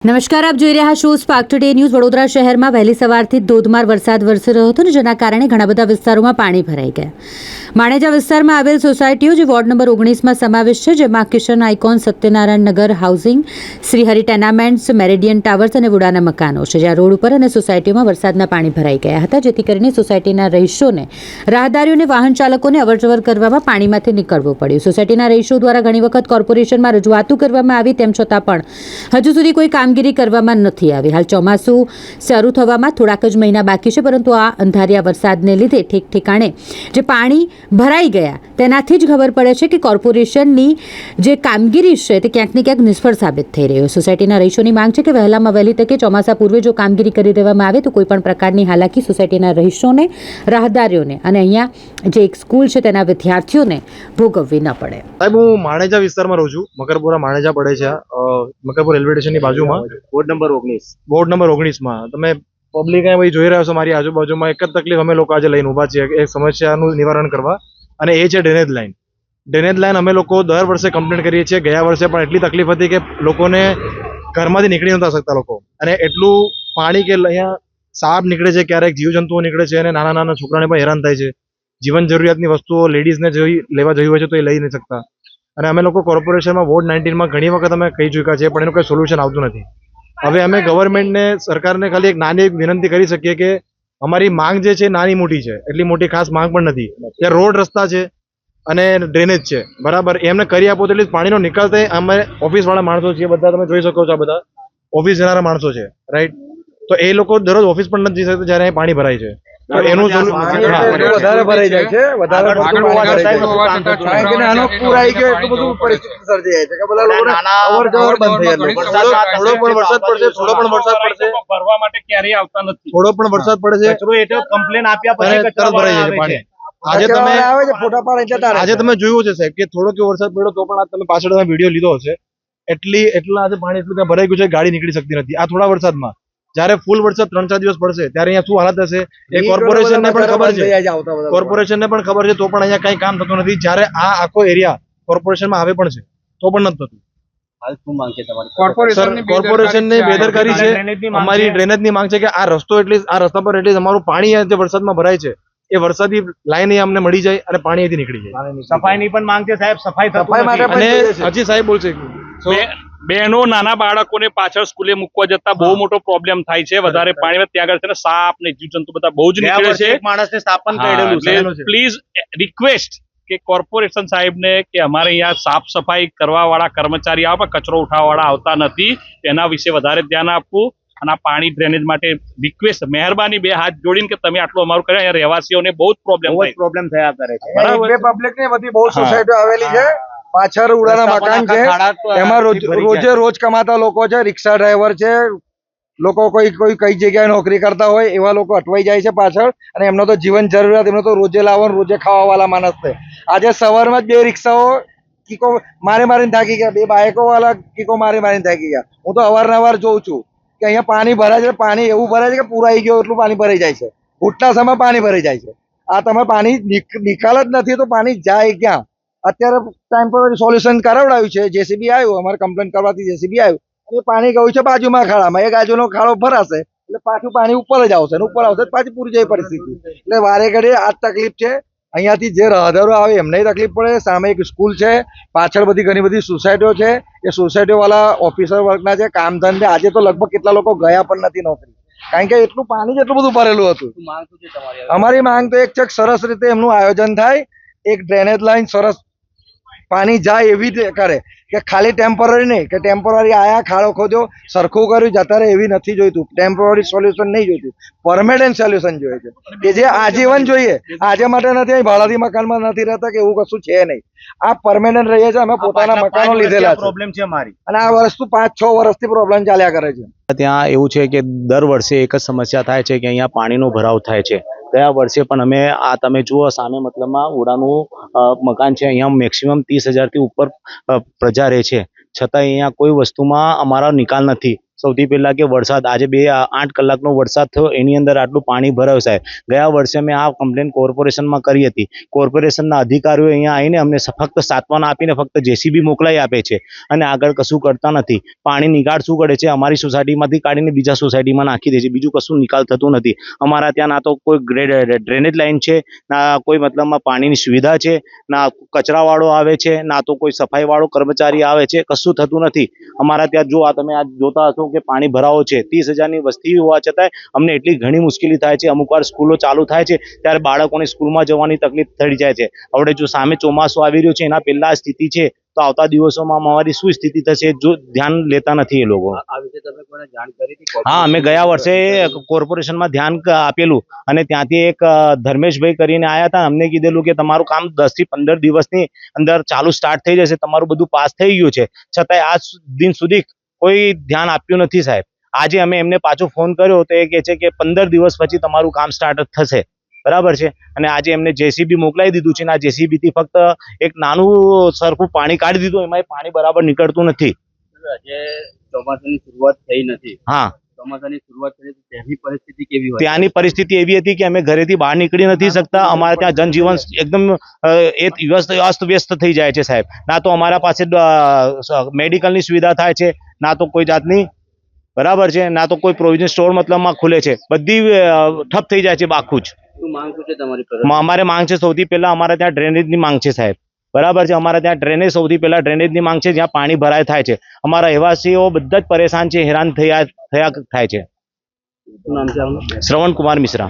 નમસ્કાર, આપ જોઈ રહ્યા છો સ્પાર્ક ટુડે ન્યૂઝ વડોદરા શહેરમાં વહેલી સવારથી ધોધમાર વરસાદ વરસી રહ્યો હતો ને જેના કારણે ઘણા બધા વિસ્તારોમાં પાણી ભરાઈ ગયા. માણેજા વિસ્તારમાં આવેલ સોસાયટીઓ જે વોર્ડ નંબર ઓગણીસમાં સમાવેશ છે, જેમાં Kishan Icon, Satyanarayan Nagar, housing, Shrihari tenements, Meridian Towers અને વુડાના મકાનો છે, જ્યાં રોડ ઉપર અને સોસાયટીઓમાં વરસાદના પાણી ભરાઈ ગયા હતા, જેથી કરીને સોસાયટીના રહીશોને, રાહદારીઓને, વાહન ચાલકોને અવરજવર કરવામાં પાણીમાંથી નીકળવું પડ્યું. સોસાયટીના રહીશો દ્વારા ઘણી વખત કોર્પોરેશનમાં રજૂઆતો કરવામાં આવી, તેમ છતાં પણ હજુ સુધી કોઈ કામગીરી કરવામાં નથી આવી. હાલ ચોમાસું શરૂ થવામાં થોડાક જ મહિના બાકી છે, પરંતુ આ અંધારિયા વરસાદને લીધે ઠીક ઠેકાણે જે પાણી ભરાઈ ગયા. તેનાથી જ ખબર પડે છે કે કોર્પોરેશનની જે કામગીરી છે તે ક્યાંક ને ક્યાંક નિષ્ફળ સાબિત થઈ રહ્યું સોસાયટીના રહીશોની માંગ છે કે વહેલામાં વહેલી તકે ચોમાસા પૂર્વે જો કામગીરી કરી દેવામાં આવે તો કોઈ પણ પ્રકારની હાલાકી સોસાયટીના રહીશોને રાહદારીઓને અને અહીંયા જે એક સ્કૂલ છે તેના વિદ્યાર્થીઓને ભોગવવી ન પડે. સાહેબ હું માણેજા વિસ્તારમાં રહું છું. મકરપુરા માણેજા પડે છે. મકરપુર રેલવે સ્ટેશનની બાજુમાં. વોર્ડ નંબર ઓગણીસ. વોર્ડ નંબર ઓગણીસમાં. તમે પબ્લિક એ ભાઈ જોઈ રહ્યા છો, મારી આજુબાજુમાં એક જ તકલીફ, અમે લોકો આજે લઈને ઊભા છીએ, એક સમસ્યાનું નિવારણ કરવા. અને એ છે ડ્રેનેજ લાઈન ડ્રેનેજ લાઈન અમે લોકો દર વર્ષે કમ્પ્લેન કરીએ છીએ. ગયા વર્ષે પણ એટલી તકલીફ હતી કે લોકોને ઘરમાંથી નીકળી નતા શકતા લોકો. અને એટલું પાણી કે અહીંયા સાપ નીકળે છે, ક્યારેક જીવજંતુઓ નીકળે છે અને નાના નાના છોકરાને પણ હેરાન થાય છે. જીવન જરૂરિયાતની વસ્તુઓ લેડીઝને જોઈ, લેવા જોઈ હોય છે તો એ લઈ નહીં શકતા. અને અમે લોકો કોર્પોરેશનમાં વોર્ડ નાઇન્ટીનમાં ઘણી વખત અમે કહી ચૂક્યા છીએ, પણ એનું કોઈ સોલ્યુશન આવતું નથી. હવે અમે ગવર્મેન્ટને સરકારને ખાલી એક નાની એક વિનંતી કરી શકીએ કે અમારી માંગ જે છે નાની મોટી છે. એટલી મોટી ખાસ માંગ પણ નથી. ત્યાં રોડ રસ્તા છે અને ડ્રેનેજ છે. બરાબર? એમને કરી આપો તો એટલી પાણીનો નિકાલ થાય. અમે ઓફિસવાળા માણસો છીએ, બધા તમે જોઈ શકો છો આ બધા. ઓફિસ જનારા માણસો છે રાઈટ તો એ લોકો દરરોજ ઓફિસ પણ નથી જઈ શકતા જ્યારે અહીં પાણી ભરાય છે. એનું વધારે ભરાઈ જાય છે વધારે આગળ પડતું હોવા પાણી ભરાઈ છતાંય જાય બધું છે. કારણ કે નાનો પૂર આવી ગયો એટલું બધું પરિસ્થિતિ સર્જાય છે. કે બધા લોકોને નાના બંધ થઈ જાય. થોડો પણ વરસાદ પડશે થોડો પણ વરસાદ પડશે. ભરવા માટે ક્યારેય આવતા નથી થોડો પણ વરસાદ પડે છે કચરો એટલે કમ્પ્લેન આપ્યા પછી કચરો ભરાઈ જાય પાણી. આજે તમે આવે છે ફોટા પાડે જતા આજે તમે જોયું છે સાહેબ કે થોડો કે વરસાદ પડ્યો તો પણ તમે પાછળ વીડિયો લીધો હશે. એટલી એટલા આજે પાણી એટલું ત્યાં ભરાઈ ગયું છે ગાડી નીકળી શકતી નથી. આ થોડા વરસાદમાં. જ્યારે ફૂલ વરસાદ ત્રણ ચાર દિવસ પડશે ત્યારે અહીંયા શું હાલત હશે એ કોર્પોરેશનને પણ ખબર છે. કોર્પોરેશનને પણ ખબર છે તો પણ અહીંયા કઈ કામ થતું નથી. જ્યારે આ આખો એરિયા કોર્પોરેશનમાં આવે પણ છે તો પણ નથી થતું. હાલ શું માંગ છે તમારી? કોર્પોરેશનની બેદરકારી છે અમારી ડ્રેનેજની માંગ છે કે આ રસ્તો એટલી આ રસ્તા પર એટલી અમારું પાણી જે વરસાદમાં ભરાય છે એ વરસાદી લાઈન અમને મળી જાય અને પાણી અહીંથી નીકળી જાય. સફાઈની પણ માંગ છે સાહેબ સફાઈ અને હજી સાહેબ બોલશે બહેનો નાના બાળકોને પાછળ સ્કૂલે મૂકવા જતા બહુ મોટો પ્રોબ્લેમ થાય છે. વધારે પાણી ત્યાં આગળ છે ને સાપ ને જીવજંતુ બધા બહુ જ નીકળે છે. માણસને સાપ કરેલું પ્લીઝ રિક્વેસ્ટ કે કોર્પોરેશન સાહેબને કે અમારે અહીંયા સાફ સફાઈ કરવા વાળા કર્મચારી આવે કચરો ઉઠાવવા વાળા આવતા નથી. એના વિશે વધારે ધ્યાન આપવું અને આ પાણી ડ્રેનેજ માટે રિક્વેસ્ટ મહેરબાની બે હાથ જોડીને કે તમે આટલું અમારું કર્યા. રહેવાસીઓને બહુ જ પ્રોબ્લેમ પ્રોબ્લેમ થયા. કરે છે. પબ્લિકની બધી બહુ સોસાયટીઓ આવેલી છે. પાછળ ઉડાના મકાન છે. એમાં રોજ રોજે કમાતા લોકો છે રિક્ષા ડ્રાઈવર છે. લોકો કોઈ કોઈ કઈ જગ્યાએ નોકરી કરતા હોય એવા લોકો અટવાઈ જાય છે પાછળ. અને એમનો તો જીવન જરૂરિયાત એમનો તો રોજે લાવવાનું રોજે ખાવા વાળા માણસ છે. આજે સવારમાં જ બે રિક્ષાઓ કીકો મારે મારીને થાકી ગયા. બે બાઇકો વાળા કીકો મારી મારીને થાકી ગયા. હું તો અવારનવાર જોઉં છું કે અહીંયા પાણી ભરાય છે પાણી એવું ભરાય છે કે પૂરાઈ ગયો એટલું પાણી ભરાઈ જાય છે. ઘૂંટના સમય પાણી ભરાઈ જાય છે. આ તમે પાણી નિકાલ જ નથી તો પાણી જાય ક્યાં? અત્યારે ટાઈમ પર સોલ્યુશન કરાવડાવ્યું છે. જેસીબી આવ્યું અમારે કમ્પ્લેન કરવાથી જેસીબી આવ્યું. અને પાણી ગયું છે બાજુમાં ખાડામાં. એક બાજુનો ખાડો ભરાશે એટલે પાછું પાણી ઉપર જ આવશે અને ઉપર આવશે પાછી પૂરી જાય પરિસ્થિતિ. એટલે વારે ઘડે આ તકલીફ છે. અહીંયાથી જે રાહદારો આવે એમને તકલીફ પડે. સામે એક સ્કૂલ છે પાછળ બધી ઘણી બધી સોસાયટીઓ છે. એ સોસાયટીઓ વાળા ઓફિસર વર્ગના છે કામ ધંધે આજે તો લગભગ કેટલા લોકો ગયા પણ નથી નોકરી. કારણ કે એટલું પાણી જ એટલું બધું ભરેલું હતું. અમારી માંગ તો એક છે સરસ રીતે એમનું આયોજન થાય. એક ડ્રેનેજ લાઈન સરસ પાણી જાય એવી રીતે કરે કે ખાલી ટેમ્પરરી નહીં કે ટેમ્પરરી આયા ખાડો ખોદ્યો સરખું કર્યું જતા રહે એવી નથી જોઈતું. ટેમ્પરરી સોલ્યુશન નહીં જોઈતું. પરમેનન્ટ સોલ્યુશન જોઈએ છે. કે જે આજીવન જોઈએ આજે માટે નથી અહીં ભાડાથી મકાનમાં નથી રહેતા કે એવું કશું છે નહીં. આ પરમેનન્ટ રહીએ છે અમે પોતાના મકાનો લીધેલા પ્રોબ્લેમ છે મારી અને આ વસ્તુ પાંચ છ વર્ષથી પ્રોબ્લેમ ચાલ્યા કરે છે. ત્યાં એવું છે કે દર વર્ષે એક જ સમસ્યા થાય છે કે અહીંયા પાણીનો ભરાવ થાય છે. ગયા વર્ષે પણ અમે આ તમે જુઓ સામે મતલબમાં ઉડાનું અ, મકાન છે અહીંયા મેક્સિમમ ત્રીસ હજારથી ઉપર પ્રજા રહે છે. છતાં અહીંયા કોઈ વસ્તુમાં અમારા નિકાલ નથી. સૌથી પહેલાં કે વરસાદ, આજે બે આઠ કલાકનો વરસાદ થયો, એની અંદર આટલું પાણી ભરાયું સાહેબ. ગયા વર્ષે મેં આ કમ્પ્લેન કોર્પોરેશનમાં કરી હતી. કોર્પોરેશનના અધિકારીઓ અહીંયા આવીને અમને ફક્ત સાતવાના આપીને ફક્ત જેસીબી મોકલાઈ આપે છે. અને આગળ કશું કરતા નથી. પાણી નિકાળ શું કરે છે? અમારી સોસાયટીમાંથી કાઢીને બીજા સોસાયટીમાં નાખી દે છે. બીજું કશું નિકાલ થતું નથી. અમારા ત્યાં ના તો કોઈ ડ્રેનેજ લાઇન છે, ના કોઈ મતલબમાં પાણીની સુવિધા છે, ના કચરાવાળો આવે છે, ના તો કોઈ સફાઈવાળો કર્મચારી આવે છે. કશું થતું નથી. અમારા ત્યાં જો આ તમે આ જોતા હશો કે પાણી ભરાવો છે ત્રીસ હજારની વસ્તી હોવા છતાંય અમને એટલી ઘણી મુશ્કેલી થાય છે. અમુક વાર સ્કૂલો ચાલુ થાય છે ત્યારે બાળકોને સ્કૂલમાં જવાની તકલીફ થઈ જાય છે. હવે જો સામે ચોમાસું આવી રહ્યું છે એના પહેલાં સ્થિતિ છે તો આવતા દિવસોમાં અમારી શું સ્થિતિ થશે જો ધ્યાન લેતા નથી એ લોકો. હા અમે ગયા વર્ષે કોર્પોરેશનમાં ધ્યાન આપેલું અને ત્યાંથી એક ધર્મેશભાઈ કરીને આવ્યા હતા. અમને કીધેલું કે તમારું કામ દસથી પંદર દિવસની અંદર ચાલુ સ્ટાર્ટ થઈ જશે તમારું બધું પાસ થઈ ગયું છે. છતાંય આજ દિન સુધી કોઈ ધ્યાન આપ્યું નથી સાહેબ. આજે અમે એમને પાછો ફોન કર્યો તો એ કહે છે કે પંદર દિવસ પછી તમારું કામ સ્ટાર્ટ થશે. બરાબર છે? અને આજે એમને જેસીબી મોકલાવી દીધું છે અને આ જેસીબીથી ફક્ત એક નાનું સરખું પાણી કાઢી દીધું એમાં પાણી બરાબર નીકળતું નથી. ચોમાસાની શરૂઆત થઈ નથી. હા. ચોમાસાની શરૂઆત થઈ તો પરિસ્થિતિ કેવી ત્યાંની પરિસ્થિતિ એવી હતી કે અમે ઘરેથી બહાર નીકળી નથી શકતા. અમારે ત્યાં જનજીવન એકદમ અસ્ત વ્યસ્ત થઈ જાય છે સાહેબ. ના તો અમારા પાસે મેડિકલની સુવિધા થાય છે. ના તો કોઈ જાતની બરાબર છે ના તો કોઈ પ્રોવિઝન સ્ટોર મતલબમાં ખુલે છે. બધી ઠપ થઈ જાય છે આખું જ. અમારે માંગ છે સૌથી પહેલા અમારે ત્યાં ડ્રેનેજની માંગ છે સાહેબ. બરાબર છે અમારે ત્યાં ડ્રેનેજ સૌથી પહેલા ડ્રેનેજની માંગ છે જ્યાં પાણી ભરાય થાય છે. અમારા રહેવાસીઓ બધા જ પરેશાન છે હેરાન થયા થયા થાય છે? શ્રવણ કુમાર મિશ્રા.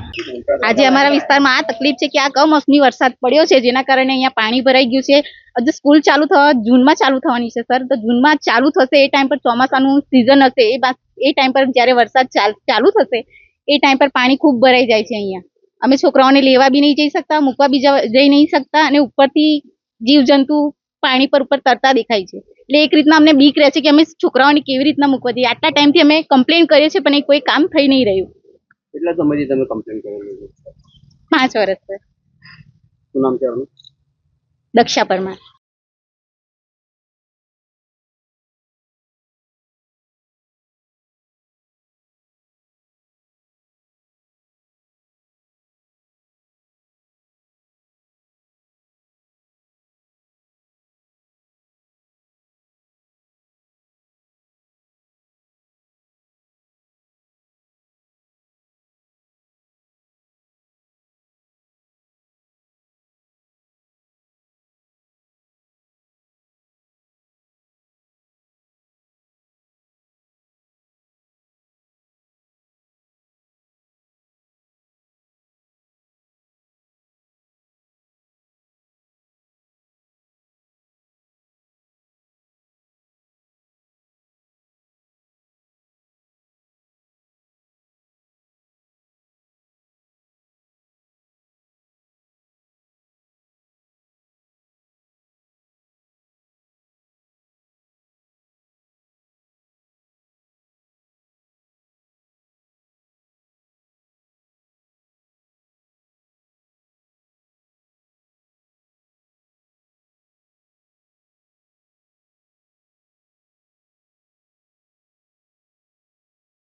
આજે અમારા વિસ્તારમાં આ તકલીફ છે કે આ કમોસમી વરસાદ પડ્યો છે જેના કારણે અહીંયા પાણી ભરાઈ ગયું છે. હજુ સ્કૂલ ચાલુ થવા જૂનમાં ચાલુ થવાની છે સર. તો જૂનમાં ચાલુ થશે એ ટાઈમ પર ચોમાસાનું સિઝન હશે એ એ ટાઈમ પર જ્યારે વરસાદ ચાલુ થશે એ ટાઈમ પર પાણી ખૂબ ભરાઈ જાય છે અહીંયા. અમે છોકરાઓને લેવા બી નહીં જઈ શકતા મૂકવા બી જઈ નહીં શકતા અને ઉપરથી જીવજંતુ પાણી પર ઉપર તરતા દેખાય છે. એટલે એક રીતના અમને બીક રહે છે કે અમે છોકરાઓને કેવી રીતના મૂકવા દઈએ આટલા ટાઈમથી અમે કમ્પ્લેન કરીએ છીએ પણ એ કોઈ કામ થઈ નહીં રહ્યું. કેટલા સમયથી તમે કમ્પ્લેન કરેલી પાંચ વર્ષ સર. શું નામ છે દક્ષા પરમાર.